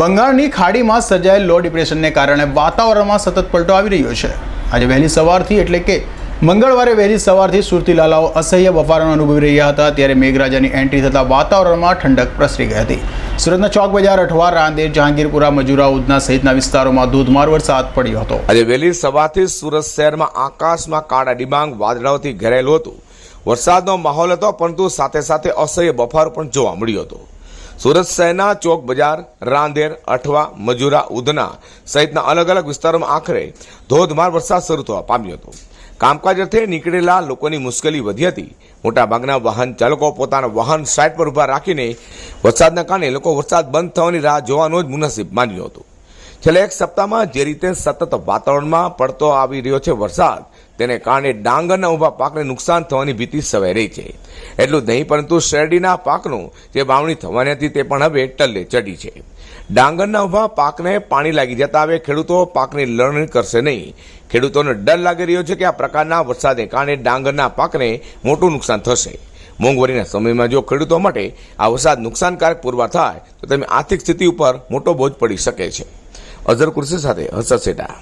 બંગાળની ખાડીમાં સર્જાયેલ લો ડિપ્રેશનને કારણે વાતાવરણમાં સતત પલટો આવી રહ્યો છે. આજે વહેલી સવારથી એટલે કે મંગળવારે વહેલી સવારથી સુરતી લાલાઓ અસહ્ય બફારાનો અનુભવી રહ્યા હતા, ત્યારે મેઘરાજાની એન્ટ્રી થતાં વાતાવરણમાં ઠંડક પ્રસરી ગઈ હતી. સુરતના ચોક બજાર અઠવાર રાંદેર, જહાંગીરપુરા, મજુરા, ઉધના સહિતના વિસ્તારોમાં ધોધમાર વરસાદ પડ્યો હતો. આજે વહેલી સવારથી સુરત શહેરમાં આકાશમાં કાળા ડિબાંગ વાદળાઓથી ઘેરાયેલું હતું. વરસાદનો માહોલ હતો, પરંતુ સાથે સાથે અસહ્ય બફારો પણ જોવા મળ્યો હતો. સુરત શહેરના ચોક બજાર, રાંદેર, અઠવા, મજુરા, ઉધના સહિતના અલગ અલગ વિસ્તારોમાં આખરે ધોધમાર વરસાદ શરૂ થવા પામ્યો હતો. કામકાજ અર્થે નીકળેલા લોકોની મુશ્કેલી વધી હતી. મોટાભાગના વાહન ચાલકો પોતાના વાહન સાઇડ પર ઊભા રાખીને વરસાદના કારણે લોકો વરસાદ બંધ થવાની રાહ જોવાનો જ મુનસીબ માન્યો હતો. છેલ્લા એક સપ્તાહમાં જે રીતે સતત વાતાવરણમાં પડતો આવી રહ્યો છે વરસાદ, તેને કારણે ડાંગરના ઊભા પાકને નુકસાન થવાની ભીતિ સવાઈ રહી છે. એટલું નહીં, પરંતુ શેરડીના પાકનું જે વાવણી થવાની હતી તે પણ હવે ટલ્લે ચડી છે. ડાંગરના ઊભા પાકને પાણી લાગી જતા હવે ખેડૂતો પાકની લણણી કરશે નહીં. ખેડૂતોને ડર લાગી રહ્યો છે કે આ પ્રકારના વરસાદને કારણે ડાંગરના પાકને મોટું નુકસાન થશે. મોંઘવારીના સમયમાં જો ખેડૂતો માટે આ વરસાદ નુકસાનકારક પુરવાર થાય, તો તેની આર્થિક સ્થિતિ ઉપર મોટો બોજ પડી શકે છે. અઝર કુર્સી સાથે હર્ષદ સેટા